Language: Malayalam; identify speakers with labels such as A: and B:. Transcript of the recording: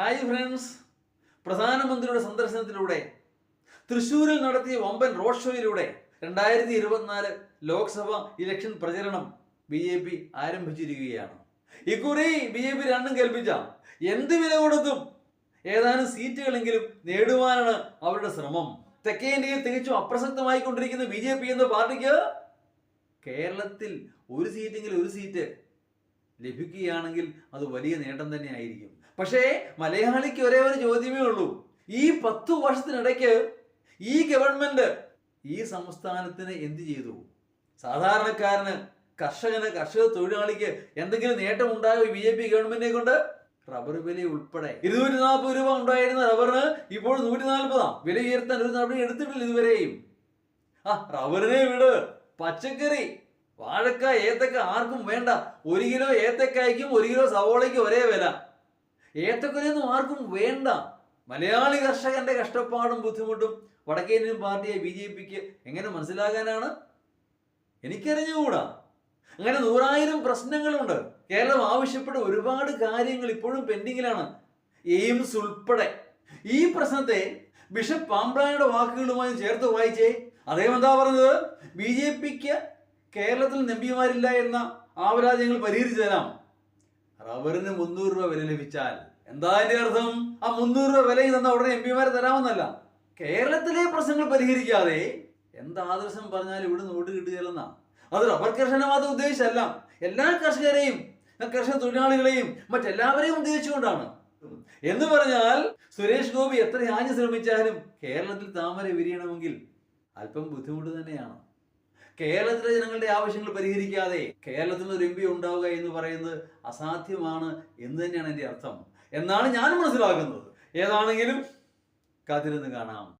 A: ഹായ് ഫ്രണ്ട്സ് പ്രധാനമന്ത്രിയുടെ സന്ദർശനത്തിലൂടെ തൃശൂരിൽ നടത്തിയ വമ്പൻ റോഡ് ഷോയിലൂടെ രണ്ടായിരത്തി ഇരുപത്തിനാല് ലോക്സഭ ഇലക്ഷൻ പ്രചരണം ബി ജെ പി ആരംഭിച്ചിരിക്കുകയാണ്. ഇക്കുറി ബി ജെ പി രണ്ടും കൽപ്പിച്ച എന്ത് വില കൊടുത്തും ഏതാനും സീറ്റുകളെങ്കിലും നേടുവാനാണ് അവരുടെ ശ്രമം. തെക്കേ ഇന്ത്യയിൽ തികച്ചും അപ്രസക്തമായിക്കൊണ്ടിരിക്കുന്ന ബി ജെ പി എന്ന പാർട്ടിക്ക് കേരളത്തിൽ ഒരു സീറ്റെങ്കിലും ഒരു സീറ്റ് ലഭിക്കുകയാണെങ്കിൽ അത് വലിയ നേട്ടം തന്നെ ആയിരിക്കും. പക്ഷേ മലയാളിക്ക് ഒരേ ഒരു ചോദ്യമേ ഉള്ളൂ. ഈ പത്തു വർഷത്തിനിടയ്ക്ക് ഈ ഗവൺമെന്റ് ഈ സംസ്ഥാനത്തിന് എന്ത് ചെയ്തു? സാധാരണക്കാരന് കർഷകന് കർഷക തൊഴിലാളിക്ക് എന്തെങ്കിലും നേട്ടം ഉണ്ടായോ ബി ജെ പി ഗവൺമെന്റിനെ കൊണ്ട്? റബ്ബർ വില ഉൾപ്പെടെ. ഇരുന്നൂറ്റി നാൽപ്പത് രൂപ ഉണ്ടായിരുന്ന റബ്ബറിന് ഇപ്പോൾ നൂറ്റി നാൽപ്പതാം വില ഉയർത്താൻ ഒരു നടപടി എടുത്തിട്ടില്ല ഇതുവരെയും. ആ റബ്ബറിനെ വിട്. പച്ചക്കറി. വാഴക്ക ഏത്തക്ക ആർക്കും വേണ്ട. ഒരു കിലോ ഏത്തക്കായ്ക്കും ഒരു കിലോ സവോളയ്ക്കും ഒരേ വില. ഏത്തക്കൊലയൊന്നും ആർക്കും വേണ്ട. മലയാളി കർഷകന്റെ കഷ്ടപ്പാടും ബുദ്ധിമുട്ടും വടക്കേ ഇന്ത്യൻ പാർട്ടിയെ ബി ജെ പിക്ക് എങ്ങനെ മനസ്സിലാകാനാണ് എനിക്കറിഞ്ഞുകൂടാ. അങ്ങനെ നൂറായിരം പ്രശ്നങ്ങളുണ്ട്. കേരളം ആവശ്യപ്പെട്ട ഒരുപാട് കാര്യങ്ങൾ ഇപ്പോഴും പെൻഡിങ്ങിലാണ്. എയിംസ് ഉൾപ്പെടെ. ഈ പ്രശ്നത്തെ ബിഷപ്പ് പാമ്പ്രായുടെ വാക്കുകളുമായി ചേർത്ത് വായിച്ചേ. അദ്ദേഹം എന്താ പറഞ്ഞത്? ബി ജെ പിക്ക് കേരളത്തിൽ നമ്പിമാരില്ല എന്ന ആവരാജ്യങ്ങൾ പരിഹരിച്ചു തരാം റബ്ബറിന് മുന്നൂറ് രൂപ വില ലഭിച്ചാൽ എന്താ അതിന്റെ അർത്ഥം? ആ മുന്നൂറ് രൂപ വില തന്ന ഉടനെ എം പിമാരെ തരാമെന്നല്ല. കേരളത്തിലെ പ്രശ്നങ്ങൾ പരിഹരിക്കാതെ എന്താ ആദർശം പറഞ്ഞാലും ഇവിടെ നോട്ട് കിട്ടുകയല്ലെന്നാ. അത് റബ്ബർ കർഷകനെ മാത്രം ഉദ്ദേശിച്ചല്ല എല്ലാ കർഷകരെയും കർഷക തൊഴിലാളികളെയും മറ്റെല്ലാവരെയും ഉദ്ദേശിച്ചുകൊണ്ടാണ്. എന്ന് പറഞ്ഞാൽ സുരേഷ് ഗോപി എത്ര ആഞ്ഞു ശ്രമിച്ചാലും കേരളത്തിൽ താമര വിരിയണമെങ്കിൽ അല്പം ബുദ്ധിമുട്ട് തന്നെയാണ്. കേരളത്തിലെ ജനങ്ങളുടെ ആവശ്യങ്ങൾ പരിഹരിക്കാതെ കേരളത്തിൽ ഒരു എം പി ഉണ്ടാവുക എന്ന് പറയുന്നത് അസാധ്യമാണ് എന്ന് തന്നെയാണ് എന്റെ അർത്ഥം. എന്നാണ് ഞാൻ മനസ്സിലാക്കുന്നത്. ഏതാണെങ്കിലും കാത്തിരുന്ന് കാണാം.